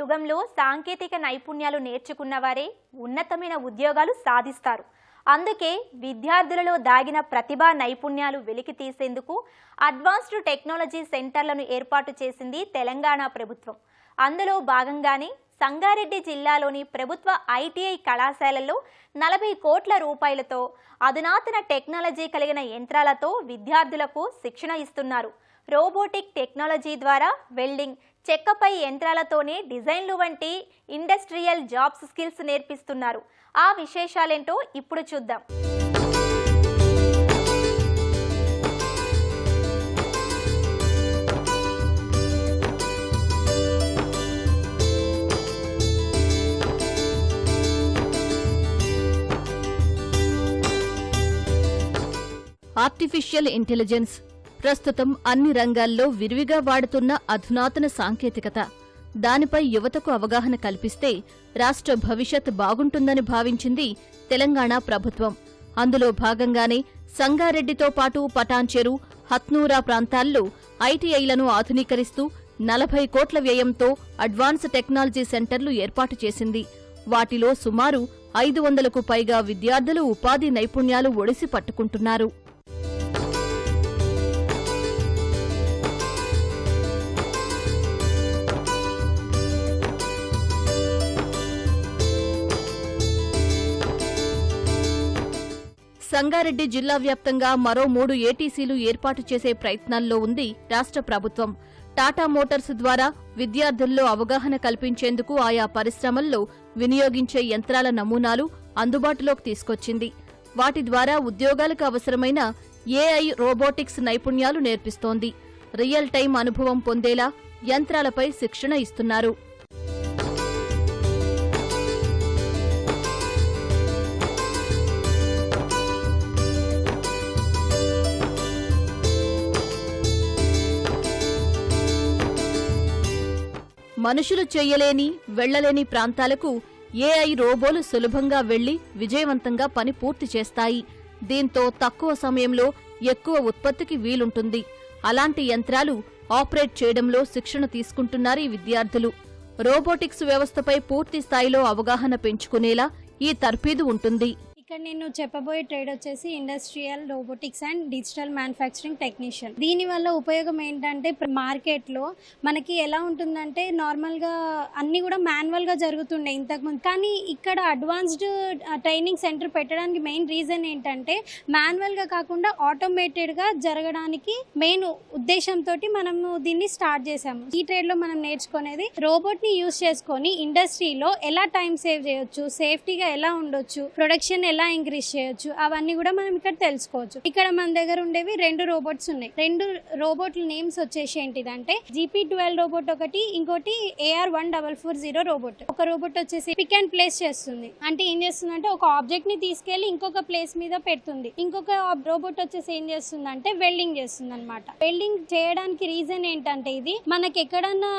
యుగంలో సాంకేతిక నైపుణ్యాలు నేర్చుకున్న వారే ఉన్నతమైన ఉద్యోగాలు సాధిస్తారు. అందుకే విద్యార్థులలో దాగిన ప్రతిభా నైపుణ్యాలు వెలికి తీసేందుకు అడ్వాన్స్డ్ టెక్నాలజీ సెంటర్లను ఏర్పాటు చేసింది తెలంగాణ ప్రభుత్వం. అందులో భాగంగానే సంగారెడ్డి జిల్లాలోని ప్రభుత్వ ఐటీఐ కళాశాలల్లో నలభై కోట్ల రూపాయలతో అధునాతన టెక్నాలజీ కలిగిన యంత్రాలతో విద్యార్థులకు శిక్షణ ఇస్తున్నారు. రోబోటిక్ టెక్నాలజీ ద్వారా వెల్డింగ్ చెక్కపై యంత్రాలతోనే డిజైన్లు వంటి ఇండస్ట్రియల్ జాబ్స్ స్కిల్స్ నేర్పిస్తున్నారు. ఆ విశేషాలేంటో ఇప్పుడు చూద్దాం. ఆర్టిఫిషియల్ ఇంటెలిజెన్స్ ప్రస్తుతం అన్ని రంగాల్లో విరివిగా వాడుతున్న అధునాతన సాంకేతికత. దానిపై యువతకు అవగాహన కల్పిస్తే రాష్ట్ర భవిష్యత్ బాగుంటుందని భావించింది తెలంగాణ ప్రభుత్వం. అందులో భాగంగానే సంగారెడ్డితో పాటు పటాన్చెరు హత్నూరా ప్రాంతాల్లో ఐటీఐలను ఆధునీకరిస్తూ నలభై కోట్ల వ్యయంతో అడ్వాన్స్ టెక్నాలజీ సెంటర్లు ఏర్పాటు చేసింది. వాటిలో సుమారు ఐదు వందలకు పైగా విద్యార్థులు ఉపాధి నైపుణ్యాలు ఒడిసి పట్టుకుంటున్నారు. సంగారెడ్డి జిల్లా వ్యాప్తంగా మరో మూడు ఏటీసీలు ఏర్పాటు చేసే ప్రయత్నాల్లో ఉంది రాష్ట్ర ప్రభుత్వం. టాటా మోటార్స్ ద్వారా విద్యార్థుల్లో అవగాహన కల్పించేందుకు ఆయా పరిశ్రమల్లో వినియోగించే యంత్రాల నమూనాలు అందుబాటులోకి తీసుకొచ్చింది. వాటి ద్వారా ఉద్యోగాలకు అవసరమైన ఏఐ రోబోటిక్స్ నైపుణ్యాలు నేర్పిస్తోంది. రియల్ టైం అనుభవం పొందేలా యంత్రాలపై శిక్షణ ఇస్తున్నారు. మనుషులు చేయలేని వెళ్ళలేని ప్రాంతాలకు ఏఐ రోబోలు సులభంగా వెళ్ళి విజయవంతంగా పని పూర్తి చేస్తాయి. దీంతో తక్కువ సమయంలో ఎక్కువ ఉత్పత్తికి వీలుంటుంది. అలాంటి యంత్రాలు ఆపరేట్ చేయడంలో శిక్షణ తీసుకుంటున్నారు ఈ విద్యార్థులు. రోబోటిక్స్ వ్యవస్థపై పూర్తి స్థాయిలో అవగాహన పెంచుకునేలా ఈ తర్పీదు ఉంటుంది. ఇక్కడ నేను చెప్పబోయే ట్రేడ్ వచ్చేసి industrial robotics and digital manufacturing technician. దీని వల్ల ఉపయోగం ఏంటంటే మార్కెట్లో మనకి ఎలా ఉంటుందంటే నార్మల్గా అన్ని కూడా మాన్యువల్గా జరుగుతుండే ఇంతకుముందు. కానీ ఇక్కడ అడ్వాన్స్డ్ ట్రైనింగ్ సెంటర్ పెట్టడానికి మెయిన్ రీజన్ ఏంటంటే మాన్యువల్గా కాకుండా ఆటోమేటెడ్గా జరగడానికి మెయిన్ ఉద్దేశంతో మనము దీన్ని స్టార్ట్ చేసాము ఈ ట్రేడ్లో మనం నేర్చుకునేది రోబోట్ని యూస్ చేసుకొని ఇండస్ట్రీలో ఎలా టైం సేవ్ చేయొచ్చు సేఫ్టీగా ఎలా ఉండొచ్చు ప్రొడక్షన్ ఎలా ఇంక్రీజ్ చేయొచ్చు. అవన్నీ కూడా మనం ఇక్కడ తెలుసుకోవచ్చు. ఇక్కడ మన దగ్గర ఉండేవి రెండు రోబోట్స్ ఉన్నాయి. రెండు రోబోట్ల నేమ్స్ వచ్చేసి ఏంటిదంటే జీపీ ట్వెల్వ్ రోబోట్ ఒకటి ఇంకోటి AR one double four zero robot. ఒక రోబోట్ వచ్చేసి పిక్ అండ్ ప్లేస్ చేస్తుంది. అంటే ఏం చేస్తుంది అంటే ఒక ఆబ్జెక్ట్ని తీసుకెళ్ళి ఇంకొక ప్లేస్ మీద పెడుతుంది. ఇంకొక రోబోట్ వచ్చేసి ఏం చేస్తుందంటే వెల్డింగ్ చేస్తుంది అనమాట వెల్డింగ్ చేయడానికి రీజన్ ఏంటంటే ఇది మనకి ఎక్కడన్నా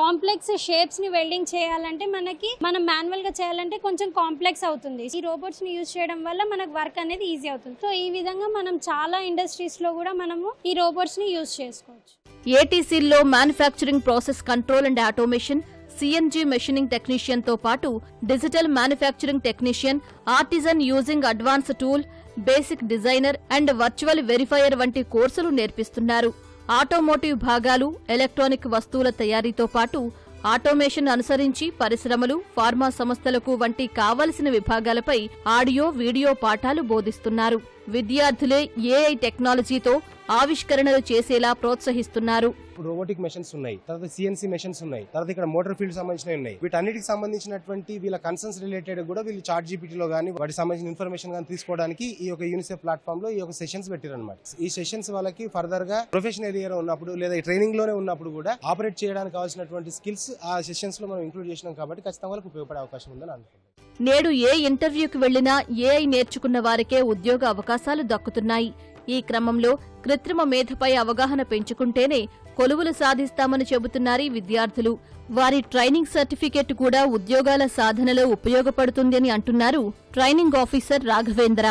కాంప్లెక్స్ షేప్స్ని వెల్డింగ్ చేయాలంటే మనకి మనం మాన్యువల్గా చేయాలంటే కొంచెం కాంప్లెక్స్ అవుతుంది. ఈ రోబోట్స్ని యూజ్ చేయడం వల్ల మనకు వర్క్ అనేది ఈజీ అవుతుంది. సో ఈ విధంగా మనం చాలా ఇండస్ట్రీస్లో కూడా మనము ఈ రోబోట్స్ని యూజ్ చేసుకోవచ్చు. ఏటీసీల్లో manufacturing process control and automation CNG machining టెక్నీషియన్తో పాటు digital manufacturing technician artisan using advance tool basic designer and virtual verifier వంటి కోర్సులు నేర్పిస్తున్నారు. ఆటోమోటివ్ భాగాలు ఎలక్ట్రానిక్ వస్తువుల తయారీతో పాటు ఆటోమేషన్ అనుసరించి పరిశ్రమలు ఫార్మా సంస్థలకు వంటి కావలసిన విభాగాలపై ఆడియో వీడియో పాఠాలు బోధిస్తున్నారు. విద్యార్థులే ఏఐ టెక్నాలజీతో ఆవిష్కరణలు చేసేలా ప్రోత్సహిస్తున్నారు. రోబోటిక్ మెషిన్స్ ఉన్నాయి. తర్వాత సిఎన్సీ మెషిన్స్ ఉన్నాయి. తర్వాత ఇక్కడ మోటార్ ఫీల్డ్ సంబంధించినవి ఉన్నాయి. వీటన్నిటికి సంబంధించినటువంటి వీళ్ళ కన్సర్న్స్ రిలేటెడ్ కూడా వీళ్ళు చార్ట్ జీపీటీలో కానీ వాటికి సంబంధించిన ఇన్ఫర్మేషన్ కానీ తీసుకోవడానికి ఈ యొక్క యూనిసెఫ్ ప్లాట్ఫామ్లో ఈ యొక్క సెషన్స్ పెట్టారు అనమాట ఈ సెషన్స్ వాళ్ళకి ఫర్దర్గా ప్రొఫెషనల్ ఏరియా ఉన్నప్పుడు లేదా ట్రైనింగ్లోనే ఉన్నప్పుడు కూడా ఆపరేట్ చేయడానికి కావాల్సినటువంటి స్కిల్స్ ఆ సెషన్స్లో మనం ఇంక్లూడ్ చేసినాం కాబట్టి ఖచ్చితంగా వాళ్ళకి ఉపయోగపడే అవకాశం ఉందని అనుకుంటున్నాను నేడు ఏ ఇంటర్వ్యూకి వెళ్ళినా ఏఐ నేర్చుకున్న వారికే ఉద్యోగ అవకాశాలు దక్కుతున్నాయి. ఈ క్రమంలో కృత్రిమ మేధపై అవగాహన పెంచుకుంటేనే కొలువులు సాధిస్తామని చెబుతున్నారు విద్యార్థులు. వారి ట్రైనింగ్ సర్టిఫికెట్ కూడా ఉద్యోగాల సాధనలో ఉపయోగపడుతుందని అంటున్నారు ట్రైనింగ్ ఆఫీసర్ రాఘవేంద్ర.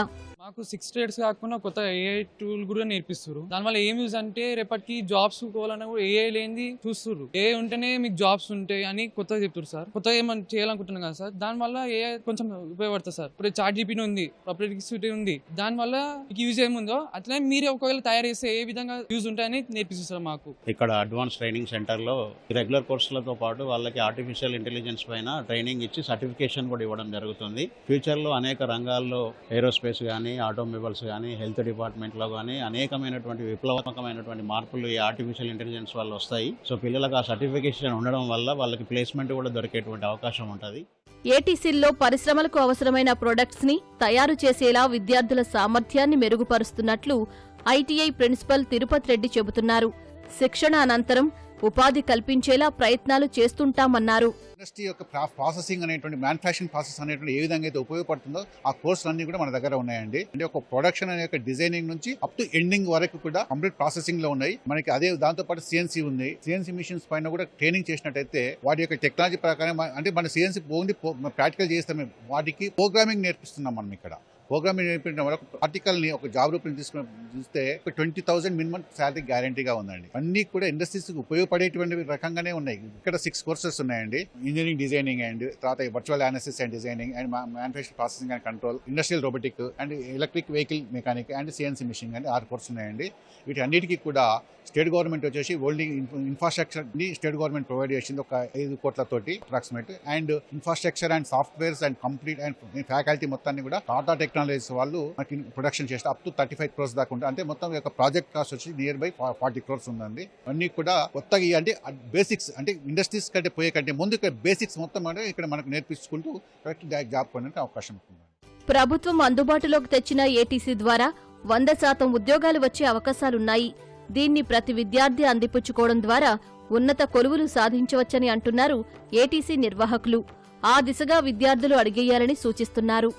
మాకు సిక్స్ ట్రేడ్స్ కాకుండా కొత్త ఏఐ టూల్ కూడా నేర్పిస్తారు దానివల్ల ఏం యూజ్ అంటే రేపటికి జాబ్స్ కోవాలన్నా కూడా ఏఐ లేనిది చూస్తారు ఏఐ ఉంటేనే మీకు జాబ్స్ ఉంటాయి అని కొత్తగా చెప్తారు సార్. కొత్తగా ఏమైనా చేయాలనుకుంటున్నాం కదా సార్. దానివల్ల ఏఐ కొంచెం ఉపయోగపడుతుంది సార్. ఇప్పుడు చాట్ జీపీని ఉంది పబ్లిక్ ఉంది. దానివల్ల మీకు యూజ్ ఏముందో అట్లనే మీరే ఒకవేళ తయారు చేస్తే ఏ విధంగా యూజ్ ఉంటాయని నేర్పిస్తారు సార్ మాకు. ఇక్కడ అడ్వాన్స్ ట్రైనింగ్ సెంటర్లో రెగ్యులర్ కోర్సులతో పాటు వాళ్ళకి ఆర్టిఫిషియల్ ఇంటెలిజెన్స్ పైన ట్రైనింగ్ ఇచ్చి సర్టిఫికేషన్ కూడా ఇవ్వడం జరుగుతుంది. ఫ్యూచర్లో అనేక రంగాల్లో ఏరోస్పేస్ కానీ ఆటోమొబైల్స్ కానీ హెల్త్ డిపార్ట్మెంట్లో కానీ అనేకమైనటువంటి విప్లవాత్మకమైనటువంటి మార్పులు ఈ ఆర్టిఫిషియల్ ఇంటెలిజెన్స్ వల్ల వస్తాయి. సో పిల్లలకు ఆ సర్టిఫికేషన్ ఉండడం వల్ల వాళ్ళకి ప్లేస్మెంట్ కూడా దొరికేటువంటి అవకాశం ఉంటుంది. ఏటీసీల్లో పరిశ్రమలకు అవసరమైన ప్రొడక్ట్స్ని తయారు చేసేలా విద్యార్థుల సామర్థ్యాన్ని మెరుగుపరుస్తున్నట్లు ఐటీఐ ప్రిన్సిపల్ తిరుపతి రెడ్డి చెబుతున్నారు. శిక్షణ అనంతరం ఉపాధి కల్పించేలా ప్రయత్నాలు చేస్తుంటామన్నారు. ఇండస్ట్రీ యొక్క ప్రాసెసింగ్ అనేటువంటి మ్యానుఫ్యాక్చరింగ్ ప్రాసెస్ అనేటువంటి ఏ విధంగా అయితే ఉపయోగపడుతుందో ఆ కోర్సులు అన్ని కూడా మన దగ్గర ఉన్నాయండి. అంటే ఒక ప్రొడక్షన్ అనే యొక్క డిజైనింగ్ నుంచి అప్ టు ఎండింగ్ వరకు కూడా కంప్లీట్ ప్రాసెసింగ్లో ఉన్నాయి. మనకి అదే దాంతో పాటు సిఎన్సీ ఉంది. సిఎన్సీ మిషన్స్ పైన కూడా ట్రైనింగ్ చేసినట్టయితే వాటి యొక్క టెక్నాలజీ ప్రకారం అంటే మన సిఎన్సీ ఓన్లీ ప్రాక్టికల్ చేస్తామే వాటికి ప్రోగ్రామింగ్ నేర్పిస్తున్నాం మనం ఇక్కడ. ప్రోగ్రామింగ్ నేర్పించడం వల్ల ఒక ఆర్టికల్ని ఒక జాబ్ రూపంలో తీసుకుని చూస్తే ఒక ట్వంటీ థౌసండ్ మినిమం శాలరీ గ్యారంటీగా ఉందండి. అన్ని కూడా ఇండస్ట్రీస్ ఉపయోగపడేటువంటి రకంగానే ఉన్నాయి. ఇక్కడ సిక్స్ కోర్సెస్ ఉన్నాయండి. ఇంజనీరింగ్ డిజైనింగ్ అండ్ తర్వాత virtual analysis and designing and manufacture processing and control industrial robotic and electric vehicle mechanic and CNC machine and ఆరు కోర్సులు ఉన్నాయండి. వీటి అన్నిటికీ కూడా స్టేట్ గవర్నమెంట్ వచ్చేసి ఓల్డింగ్ ఇన్ఫ్రాస్ట్రక్చర్ని స్టేట్ గవర్నమెంట్ ప్రొవైడ్ చేసింది ఒక ఐదు కోట్లతోటి approximate and infrastructure and softwares and complete and faculty మొత్తాన్ని కూడా టాటా టెక్ టెక్నాలజీస్ వాళ్ళు మనకి ప్రొడక్షన్ చేస్తే up to thirty five crores దాకా ఉంటుంది అంటే మొత్తం యొక్క ప్రాజెక్ట్ కాస్ట్ వచ్చి నియర్ బై ఫార్టీ క్రోర్స్ ఉందండి. అన్ని కూడా కొత్తగా అంటే బేసిక్స్ అంటే ఇండస్ట్రీస్ కంటే పోయే కంటే ముందు ఇక్కడ బేసిక్స్ మొత్తం అంటే ఇక్కడ మనకు నేర్పించుకుంటూ కరెక్ట్ జాబ్ కొనడానికి అవకాశం ఉంటుంది. ప్రభుత్వం అందుబాటులోకి తెచ్చిన ఏటీసీ ద్వారా వంద శాతం ఉద్యోగాలు వచ్చే అవకాశాలున్నాయి. దీన్ని ప్రతి విద్యార్థి అందిపుచ్చుకోవడం ద్వారా ఉన్నత కొలువులు సాధించవచ్చని అంటున్నారు ఏటీసీ నిర్వాహకులు. ఆ దిశగా విద్యార్థులు అడిగేయాలని సూచిస్తున్నారు.